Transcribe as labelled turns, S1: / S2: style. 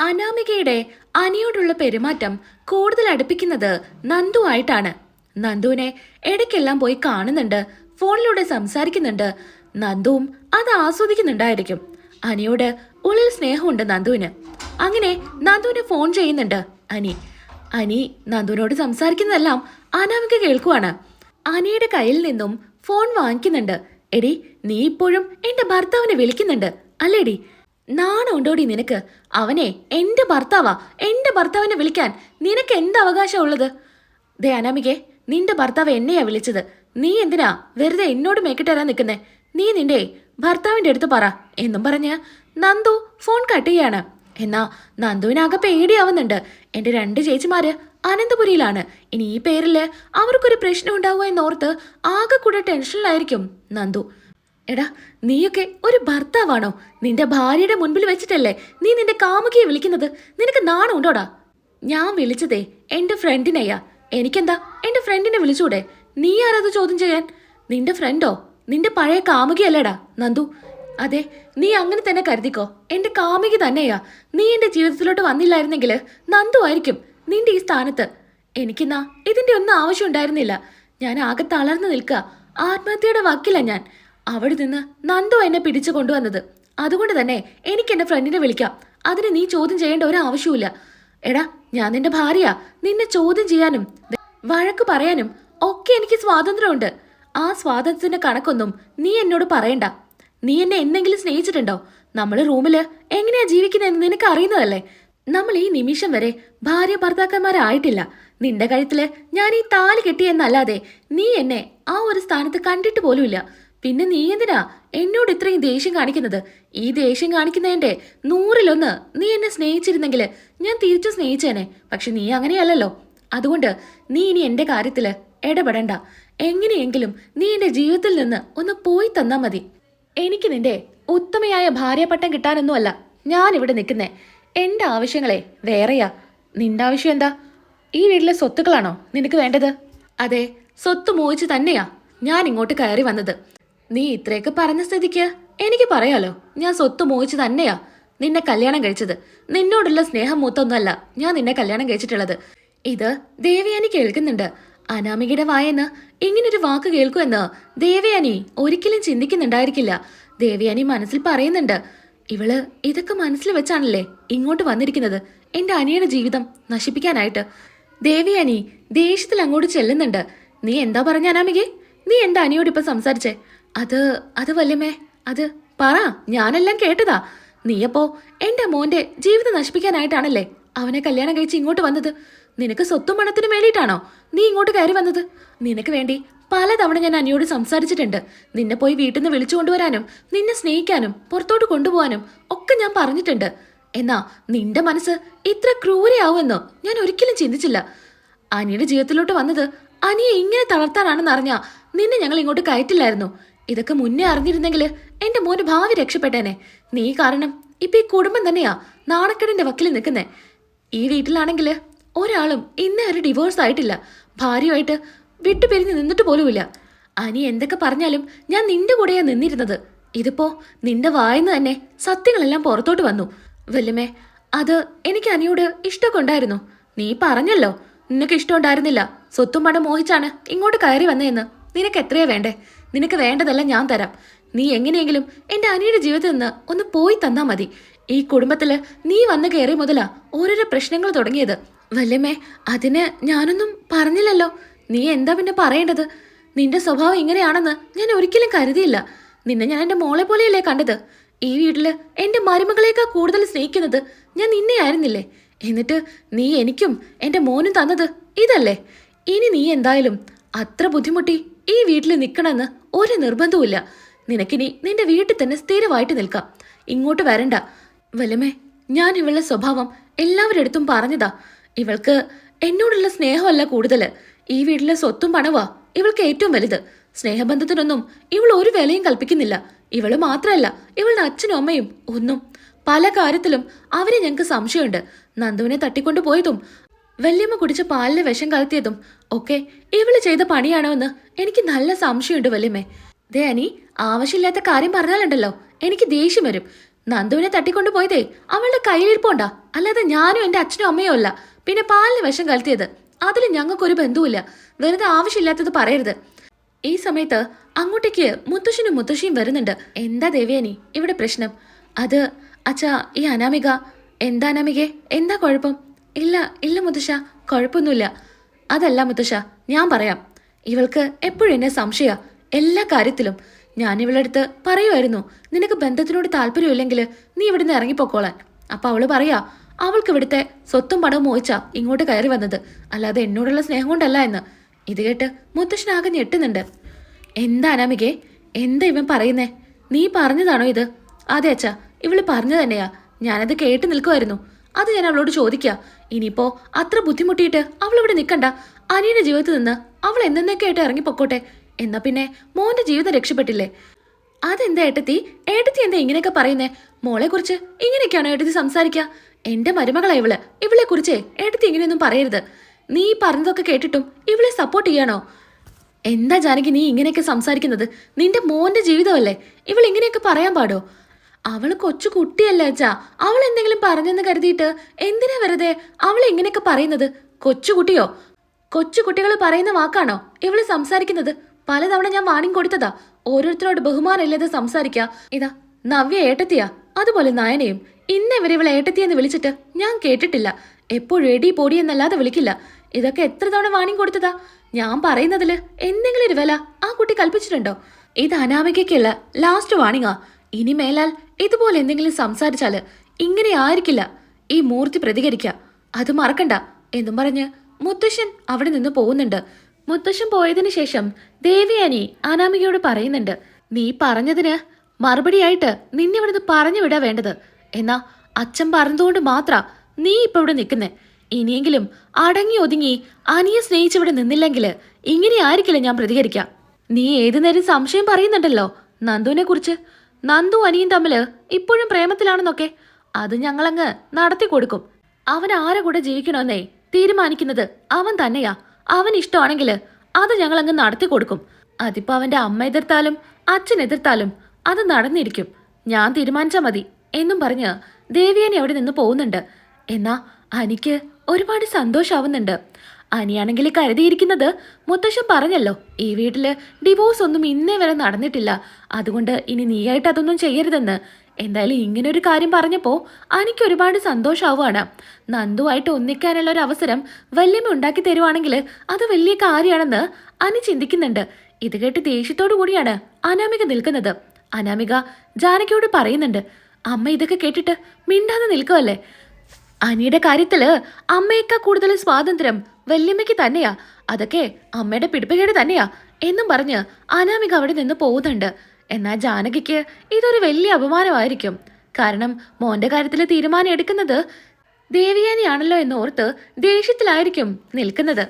S1: അനാമികയുടെ അനിയോടുള്ള പെരുമാറ്റം കൂടുതൽ അടുപ്പിക്കുന്നത് നന്ദു ആയിട്ടാണ്. നന്ദുവിനെ ഇടയ്ക്കെല്ലാം പോയി കാണുന്നുണ്ട് ഫോണിലൂടെ സംസാരിക്കുന്നുണ്ട്. നന്ദുവും അത് ആസ്വദിക്കുന്നുണ്ടായിരിക്കും. അനിയോട് ഉള്ളിൽ സ്നേഹമുണ്ട് നന്ദുവിന്. അങ്ങനെ നന്ദുവിന് ഫോൺ ചെയ്യുന്നുണ്ട്. അനി അനി നന്ദുവിനോട് സംസാരിക്കുന്നതെല്ലാം അനാമിക കേൾക്കുവാണ്. അനിയുടെ കയ്യിൽ നിന്നും ഫോൺ വാങ്ങിക്കുന്നുണ്ട്. എടി നീ ഇപ്പോഴും എന്റെ ഭർത്താവിനെ വിളിക്കുന്നുണ്ട്. അല്ലേടി നാണുണ്ടോടി നിനക്ക്? അവനെ എന്റെ ഭർത്താവാ എന്റെ ഭർത്താവിനെ വിളിക്കാൻ നിനക്ക് എന്ത് അവകാശം ഉള്ളത്? ദേ അനാമികെ നിന്റെ ഭർത്താവ് എന്നെയാ വിളിച്ചത്. നീ എന്തിനാ വെറുതെ എന്നോട് മേക്കിട്ടരാൻ നിൽക്കുന്നേ? നീ നിന്റെ ഭർത്താവിന്റെ അടുത്ത് പറ. എന്നും പറഞ്ഞ് നന്ദു ഫോൺ കട്ട് ചെയ്യാണ്. എന്നാ നന്ദുവിനാകെ പേടിയാവുന്നുണ്ട്. എന്റെ രണ്ട് ചേച്ചിമാര് അനന്തപുരിയിലാണ്. ഇനി ഈ പേരിൽ അവർക്കൊരു പ്രശ്നം ഉണ്ടാവുക എന്നോർത്ത് ആകെ കൂടെ ടെൻഷനിലായിരിക്കും നന്ദു. എടാ നീയൊക്കെ ഒരു ഭർത്താവാണോ? നിന്റെ ഭാര്യയുടെ മുൻപിൽ വെച്ചിട്ടല്ലേ നീ നിന്റെ കാമുകിയെ വിളിക്കുന്നത്? നിനക്ക് നാണമുണ്ടോടാ? ഞാൻ വിളിച്ചതേ എന്റെ ഫ്രണ്ടിനെയാ. എനിക്കെന്താ? എന്റെ ഫ്രണ്ടിനെ വിളിച്ചൂടെ? നീ ആരത് ചോദ്യം ചെയ്യാൻ? നിന്റെ ഫ്രണ്ടോ? നിന്റെ പഴയ കാമുകിയല്ലേടാ നന്ദു. അതെ നീ അങ്ങനെ തന്നെ കരുതിക്കോ. എന്റെ കാമുകി തന്നെയാ. നീ എന്റെ ജീവിതത്തിലോട്ട് വന്നില്ലായിരുന്നെങ്കിൽ നന്ദു ആയിരിക്കും നിന്റെ ഈ സ്ഥാനത്ത്. എനിക്കെന്നാ ഇതിന്റെ ഒന്നും ആവശ്യം ഉണ്ടായിരുന്നില്ല ഞാൻ ആകെ തളർന്നു നിൽക്കുക. ആത്മഹത്യയുടെ വക്കില ഞാൻ. അവിടെ നിന്ന് നന്ദു എന്നെ പിടിച്ചു കൊണ്ടുവന്നത്. അതുകൊണ്ട് തന്നെ എനിക്ക് എന്റെ ഫ്രണ്ടിനെ വിളിക്കാം. അതിന് നീ ചോദ്യം ചെയ്യേണ്ട ഒരു ആവശ്യവുമില്ല എടാ ഞാൻ നിന്റെ ഭാര്യ. നിന്നെ ചോദ്യം ചെയ്യാനും വഴക്ക് പറയാനും ഒക്കെ എനിക്ക് സ്വാതന്ത്ര്യമുണ്ട്. ആ സ്വാതന്ത്ര്യത്തിന്റെ കണക്കൊന്നും നീ എന്നോട് പറയണ്ട. നീ എന്നെ എന്തെങ്കിലും സ്നേഹിച്ചിട്ടുണ്ടോ? നമ്മൾ റൂമിൽ എങ്ങനെയാ ജീവിക്കുന്നതെന്ന് നിനക്ക് അറിയുന്നതല്ലേ? നമ്മൾ ഈ നിമിഷം വരെ ഭാര്യ ഭർത്താക്കന്മാരായിട്ടില്ല. നിന്റെ കഴുത്തിൽ ഞാൻ ഈ താലി കെട്ടിയെന്നല്ലാതെ നീ എന്നെ ആ ഒരു സ്ഥാനത്ത് കണ്ടിട്ട് പോലുമില്ല. പിന്നെ നീ എന്തിനാ എന്നോട് ഇത്രയും ദേഷ്യം കാണിക്കുന്നത്? ഈ ദേഷ്യം കാണിക്കുന്നതിന്റെ നൂറിലൊന്ന് നീ എന്നെ സ്നേഹിച്ചിരുന്നെങ്കിൽ ഞാൻ തിരിച്ചു സ്നേഹിച്ചേനെ. പക്ഷെ നീ അങ്ങനെയല്ലല്ലോ. അതുകൊണ്ട് നീ ഇനി എന്റെ കാര്യത്തിൽ ഇടപെടണ്ട. എങ്ങനെയെങ്കിലും നീ എന്റെ ജീവിതത്തിൽ നിന്ന് ഒന്ന് പോയി തന്നാ മതി. എനിക്ക് നിന്റെ ഉത്തമയായ ഭാര്യപട്ടം കിട്ടാനൊന്നുമല്ല ഞാൻ ഇവിടെ നിൽക്കുന്നേ. എന്റെ ആവശ്യങ്ങളെ വേറെയാ. നിന്റെ ആവശ്യം എന്താ? ഈ വീട്ടിലെ സ്വത്തുക്കളാണോ നിനക്ക് വേണ്ടത്? അതെ സ്വത്ത് മോഹിച്ച് തന്നെയാ ഞാൻ ഇങ്ങോട്ട് കയറി വന്നത്. നീ ഇത്രയൊക്കെ പറഞ്ഞ സ്ഥിതിക്ക് എനിക്ക് പറയാലോ. ഞാൻ സ്വത്ത് മോഹിച്ച് തന്നെയാ നിന്നെ കല്യാണം കഴിച്ചത്. നിന്നോടുള്ള സ്നേഹം മൂത്തൊന്നുമല്ല. ഞാൻ നിന്നെ കല്യാണം കഴിച്ചിട്ടുള്ളത്. ഇത് ദേവയാനി കേൾക്കുന്നുണ്ട്. അനാമികയുടെ വായെന്ന് ഇങ്ങനൊരു വാക്ക് കേൾക്കുമെന്ന് ദേവയാനി ഒരിക്കലും ചിന്തിക്കുന്നുണ്ടായിരിക്കില്ല. ദേവയാനി മനസ്സിൽ പറയുന്നുണ്ട് ഇവൾ ഇതൊക്കെ മനസ്സിൽ വെച്ചാണല്ലേ ഇങ്ങോട്ട് വന്നിരിക്കുന്നത്? എന്റെ അനിയുടെ ജീവിതം നശിപ്പിക്കാനായിട്ട്. ദേവിയാനി ദേഷ്യത്തിൽ അങ്ങോട്ട് ചെല്ലുന്നുണ്ട്. നീ എന്താ പറഞ്ഞ അനാമികെ? നീ എന്താ അനിയോട് ഇപ്പൊ സംസാരിച്ചേ? അത് അത് വല്യമ്മേ അത് പറ ഞാനെല്ലാം കേട്ടതാ. നീയപ്പോ എന്റെ മോന്റെ ജീവിതം നശിപ്പിക്കാനായിട്ടാണല്ലേ അവനെ കല്യാണം കഴിച്ച് ഇങ്ങോട്ട് വന്നത്? നിനക്ക് സ്വത്തും പണത്തിനും വേണ്ടിയിട്ടാണോ നീ ഇങ്ങോട്ട് കയറി വന്നത്? നിനക്ക് വേണ്ടി പലതവണ ഞാൻ അനിയോട് സംസാരിച്ചിട്ടുണ്ട്. നിന്നെ പോയി വീട്ടിൽ നിന്ന് വിളിച്ചു കൊണ്ടുവരാനും നിന്നെ സ്നേഹിക്കാനും പുറത്തോട്ട് കൊണ്ടുപോകാനും ഒക്കെ ഞാൻ പറഞ്ഞിട്ടുണ്ട്. എന്നാ നിന്റെ മനസ്സ് ഇത്ര ക്രൂരയാവുമെന്നോ ഞാൻ ഒരിക്കലും ചിന്തിച്ചില്ല. അനിയുടെ ജീവിതത്തിലോട്ട് വന്നത് അനിയെ ഇങ്ങനെ തളർത്താനാണെന്ന് അറിഞ്ഞാ നിന്നെ ഞങ്ങൾ ഇങ്ങോട്ട് കയറ്റില്ലായിരുന്നു. ഇതൊക്കെ മുന്നേ അറിഞ്ഞിരുന്നെങ്കിൽ എന്റെ മോന് ഭാവി രക്ഷപ്പെട്ടേനെ. നീ കാരണം ഇപ്പൊ ഈ കുടുംബം തന്നെയാ നാണക്കേടിന്റെ വക്കിൽ നിൽക്കുന്നേ. ഈ വീട്ടിലാണെങ്കിൽ ഒരാളും ഇന്നേ ഒരു ഡിവോഴ്സ് ആയിട്ടില്ല. ഭാര്യയുമായിട്ട് വിട്ടുപിരിഞ്ഞ് നിന്നിട്ട് പോലുമില്ല. അനി എന്തൊക്കെ പറഞ്ഞാലും ഞാൻ നിന്റെ കൂടെയാ നിന്നിരുന്നത്. ഇതിപ്പോ നിന്റെ വായന്ന് തന്നെ സത്യങ്ങളെല്ലാം പുറത്തോട്ട് വന്നു. വല്യമ്മേ അത് എനിക്ക് അനിയോട് ഇഷ്ടമൊക്കെ ഉണ്ടായിരുന്നു. നീ പറഞ്ഞല്ലോ നിനക്ക് ഇഷ്ടം ഉണ്ടായിരുന്നില്ല. സ്വത്തും പണം മോഹിച്ചാണ് ഇങ്ങോട്ട് കയറി വന്നതെന്ന് നിനക്ക് എത്രയാ വേണ്ടേ? നിനക്ക് വേണ്ടതെല്ലാം ഞാൻ തരാം. നീ എങ്ങനെയെങ്കിലും എന്റെ അനിയുടെ ജീവിതത്തിൽ നിന്ന് ഒന്ന് പോയി തന്നാ മതി. ഈ കുടുംബത്തിൽ നീ വന്ന് കയറി മുതലാ ഓരോരോ പ്രശ്നങ്ങൾ തുടങ്ങിയത്. വല്യമ്മേ അതിന് ഞാനൊന്നും പറഞ്ഞില്ലല്ലോ. നീ എന്താ പിന്നെ പറയേണ്ടത്? നിന്റെ സ്വഭാവം ഇങ്ങനെയാണെന്ന് ഞാൻ ഒരിക്കലും കരുതിയില്ല. നിന്നെ ഞാൻ എന്റെ മോളെ പോലെയല്ലേ കണ്ടത്? ഈ വീട്ടിൽ എന്റെ മരുമകളേക്കാൾ കൂടുതൽ സ്നേഹിക്കുന്നത് ഞാൻ നിന്നെ ആയിരുന്നില്ലേ? എന്നിട്ട് നീ എനിക്കും എന്റെ മോനും തന്നത് ഇതല്ലേ? ഇനി നീ എന്തായാലും അത്ര ബുദ്ധിമുട്ടി ഈ വീട്ടിൽ നിൽക്കണമെന്ന് ഒരു നിർബന്ധവുമില്ല. നിനക്കിനി നിന്റെ വീട്ടിൽ തന്നെ സ്ഥിരമായിട്ട് നിൽക്കാം. ഇങ്ങോട്ട് വരണ്ട. വലമേ ഞാൻ ഇവളുടെ സ്വഭാവം എല്ലാവരുടെ അടുത്തും പറഞ്ഞതാ. ഇവൾക്ക് എന്നോടുള്ള സ്നേഹമല്ല കൂടുതൽ ഈ വീട്ടിലെ സ്വത്തും പണവാ ഇവൾക്ക് ഏറ്റവും വലുത്. സ്നേഹബന്ധത്തിനൊന്നും ഇവൾ ഒരു വിലയും കൽപ്പിക്കുന്നില്ല. ഇവൾ മാത്രമല്ല ഇവളുടെ അച്ഛനും അമ്മയും ഒന്നും. പല കാര്യത്തിലും അവരെ ഞങ്ങൾക്ക് സംശയമുണ്ട്. നന്ദുവിനെ തട്ടിക്കൊണ്ടു പോയതും വല്യമ്മ കുടിച്ച പാലിലെ വിഷം കലർത്തിയതും ഒക്കെ ഇവൾ ചെയ്ത പണിയാണോ എന്ന് എനിക്ക് നല്ല സംശയമുണ്ട് വല്യമ്മേ. ദേ അനി ആവശ്യമില്ലാത്ത കാര്യം പറഞ്ഞാലുണ്ടല്ലോ. എനിക്ക് ദേഷ്യം വരും. നന്ദുവിനെ തട്ടിക്കൊണ്ടു പോയതേ അവളുടെ കയ്യിലിരിപ്പുണ്ടാ? അല്ലാതെ ഞാനും എന്റെ അച്ഛനും അമ്മയോ അല്ല. പിന്നെ പാലിന് വിഷം കലർത്തിയത് അതിൽ ഞങ്ങൾക്കൊരു ബന്ധവുമില്ല. വെറുതെ ആവശ്യമില്ലാത്തത് പറയരുത്. ഈ സമയത്ത് അങ്ങോട്ടേക്ക് മുത്തശ്ശനും മുത്തശ്ശിയും വരുന്നുണ്ട്. എന്താ ദേവ്യാനി ഇവിടെ പ്രശ്നം? അത് അച്ഛാ ഈ അനാമിക എന്താ അനാമികെ? എന്താ കുഴപ്പം? ഇല്ല ഇല്ല മുത്തശ്ശ കുഴപ്പമൊന്നുമില്ല. അതല്ല മുത്തശ്ശ ഞാൻ പറയാം. ഇവൾക്ക് എപ്പോഴും എന്നെ സംശയ എല്ലാ കാര്യത്തിലും. ഞാൻ ഇവളുടെ അടുത്ത് പറയുമായിരുന്നു നിനക്ക് ബന്ധത്തിനോട് താല്പര്യമില്ലെങ്കിൽ നീ ഇവിടുന്ന് ഇറങ്ങിപ്പോക്കോളാൻ. അപ്പൊ അവൾ പറയാ അവൾക്ക് ഇവിടുത്തെ സ്വത്തും പണവും മോഹിച്ചാ ഇങ്ങോട്ട് കയറി വന്നത്. അല്ലാതെ എന്നോടുള്ള സ്നേഹം കൊണ്ടല്ല എന്ന്. ഇത് കേട്ട് മുത്തശ്ശനാകെ ഞെട്ടുന്നുണ്ട്. എന്താ അനാമികെ എന്താ ഇവൻ പറയുന്നേ? നീ പറഞ്ഞതാണോ ഇത്? അതെ അച്ഛാ ഇവൾ പറഞ്ഞു തന്നെയാ. ഞാനത് കേട്ട് നിൽക്കുമായിരുന്നു അത് ഞാൻ അവളോട് ചോദിക്കുക ഇനിയിപ്പോ അത്ര ബുദ്ധിമുട്ടിയിട്ട് അവൾ ഇവിടെ നിൽക്കണ്ട അനിയന്റെ ജീവിതത്തിൽ നിന്ന് അവൾ എന്തെന്നൊക്കെയായിട്ട് ഇറങ്ങിപ്പോക്കോട്ടെ എന്നാ പിന്നെ മോന്റെ ജീവിതം രക്ഷപ്പെട്ടില്ലേ? അതെന്താ ഏട്ടത്തി? ഏട്ടത്തി എന്താ ഇങ്ങനെയൊക്കെ പറയുന്നേ? മോളെ കുറിച്ച് ഇങ്ങനെയൊക്കെയാണോ ഏട്ടത്തി സംസാരിക്കുക എന്റെ മരുമകളാ ഇവൾ. ഇവളെ കുറിച്ചേ ഏട്ടത്തി ഇങ്ങനെയൊന്നും പറയരുത്. നീ പറഞ്ഞതൊക്കെ കേട്ടിട്ടും ഇവളെ സപ്പോർട്ട് ചെയ്യാണോ? എന്താ ജാനകി നീ ഇങ്ങനെയൊക്കെ സംസാരിക്കുന്നത്? നിന്റെ മോന്റെ ജീവിതമല്ലേ? ഇവൾ ഇങ്ങനെയൊക്കെ പറയാൻ പാടോ? അവൾ കൊച്ചു കുട്ടിയല്ലേ അച്ഛാ. അവൾ എന്തെങ്കിലും പറഞ്ഞെന്ന് കരുതിയിട്ട് എന്തിനാ വെറുതെ അവൾ ഇങ്ങനെയൊക്കെ പറയുന്നത്? കൊച്ചുകുട്ടിയോ കൊച്ചുകുട്ടികൾ പറയുന്ന വാക്കാണോ ഇവൾ സംസാരിക്കുന്നത്? പലതവണ ഞാൻ വാണിംഗ് കൊടുത്തതാ. ഓരോരുത്തരോട് ബഹുമാനമില്ലാതെ സംസാരിക്ക. ഇതാ നവ്യ ഏട്ടത്തിയാ. അതുപോലെ നയനയും. ഇന്നെവരെ ഇവളെ ഏട്ടത്തിയെന്ന് വിളിച്ചിട്ട് ഞാൻ കേട്ടിട്ടില്ല. എപ്പോഴും എടി പൊടി എന്നല്ലാതെ വിളിക്കില്ല. ഇതൊക്കെ എത്ര തവണ വാണിംഗ് കൊടുത്തതാ? ഞാൻ പറയുന്നതിൽ എന്തെങ്കിലും ഒരു വില ആ കുട്ടി കൽപ്പിച്ചിട്ടുണ്ടോ? ഇത് അനാമികയ്ക്കുള്ള ലാസ്റ്റ് വാണിങ്ങാ ഇനി മേലാൽ ഇതുപോലെ എന്തെങ്കിലും സംസാരിച്ചാൽ ഇങ്ങനെ ആയിരിക്കില്ല. ഈ മൂർത്തി പ്രതികരിക്ക. അത് മറക്കണ്ട എന്നും പറഞ്ഞ് മുത്തശ്ശൻ അവിടെ നിന്ന് പോകുന്നുണ്ട്. മുത്തശ്ശൻ പോയതിനു ശേഷം ദേവിയാനി അനാമികയോട് പറയുന്നുണ്ട് നീ പറഞ്ഞതിന് മറുപടിയായിട്ട് നിന്നെ ഇവിടുന്ന് പറഞ്ഞു വിടാ വേണ്ടത്. എന്നാ അച്ഛൻ പറഞ്ഞതുകൊണ്ട് മാത്ര നീ ഇപ്പൊ ഇവിടെ നിൽക്കുന്നേ. ഇനിയെങ്കിലും അടങ്ങി ഒതുങ്ങി അനിയെ സ്നേഹിച്ചിവിടെ നിന്നില്ലെങ്കിൽ ഇങ്ങനെ ആയിരിക്കില്ല ഞാൻ പ്രതികരിക്കാം. നീ ഏതു നേരം സംശയം പറയുന്നുണ്ടല്ലോ നന്ദുവിനെ കുറിച്ച്. നന്ദു അനിയും തമ്മിൽ ഇപ്പോഴും പ്രേമത്തിലാണെന്നൊക്കെ അത് ഞങ്ങളങ്ങ് നടത്തി കൊടുക്കും. അവൻ ആരെ കൂടെ ജീവിക്കണമെന്നേ തീരുമാനിക്കുന്നത് അവൻ തന്നെയാ. അവൻ ഇഷ്ടമാണെങ്കിൽ അത് ഞങ്ങളങ്ങ് നടത്തി കൊടുക്കും. അതിപ്പോ അവന്റെ അമ്മ എതിർത്താലും അച്ഛൻ എതിർത്താലും അത് നടന്നിരിക്കും. ഞാൻ തീരുമാനിച്ചാ മതി എന്നും പറഞ്ഞ് ദേവിയനെ അവിടെ നിന്ന് പോകുന്നുണ്ട്. എന്നാ അനിക്ക് ഒരുപാട് സന്തോഷാവുന്നുണ്ട്. അനിയാണെങ്കിൽ കരുതിയിരിക്കുന്നത് മുത്തശ്ശൻ പറഞ്ഞല്ലോ ഈ വീട്ടിൽ ഡിവോഴ്സ് ഒന്നും ഇന്നേ വരെ നടന്നിട്ടില്ല. അതുകൊണ്ട് ഇനി നീയായിട്ട് അതൊന്നും ചെയ്യരുതെന്ന്. എന്തായാലും ഇങ്ങനെ ഒരു കാര്യം പറഞ്ഞപ്പോൾ അനിക്ക് ഒരുപാട് സന്തോഷാവുകയാണ് നന്ദുവായിട്ട് ഒന്നിക്കാനുള്ള ഒരു അവസരം വല്യമ്മ ഉണ്ടാക്കി തരുവാണെങ്കിൽ അത് വലിയ കാര്യമാണെന്ന് അനി ചിന്തിക്കുന്നുണ്ട്. ഇത് കേട്ട് ദേഷ്യത്തോടു കൂടിയാണ് അനാമിക നിൽക്കുന്നത്. അനാമിക ജാനകിയോട് പറയുന്നുണ്ട് അമ്മ ഇതൊക്കെ കേട്ടിട്ട് മിണ്ടാതെ നിൽക്കുമല്ലേ അനിയുടെ കാര്യത്തിൽ അമ്മയേക്കാ കൂടുതൽ സ്വാതന്ത്ര്യം വല്യമ്മയ്ക്ക് തന്നെയാ. അതൊക്കെ അമ്മയുടെ പിടിപ്പുകേട് തന്നെയാ എന്നും പറഞ്ഞ് അനാമിക അവിടെ നിന്ന് പോകുന്നുണ്ട്. എന്നാൽ ജാനകിക്ക് ഇതൊരു വലിയ അപമാനമായിരിക്കും. കാരണം മോന്റെ കാര്യത്തിൽ തീരുമാനം എടുക്കുന്നത് ദേവിയാനിയാണല്ലോ എന്നോർത്ത് ദേഷ്യത്തിലായിരിക്കും നിൽക്കുന്നത്.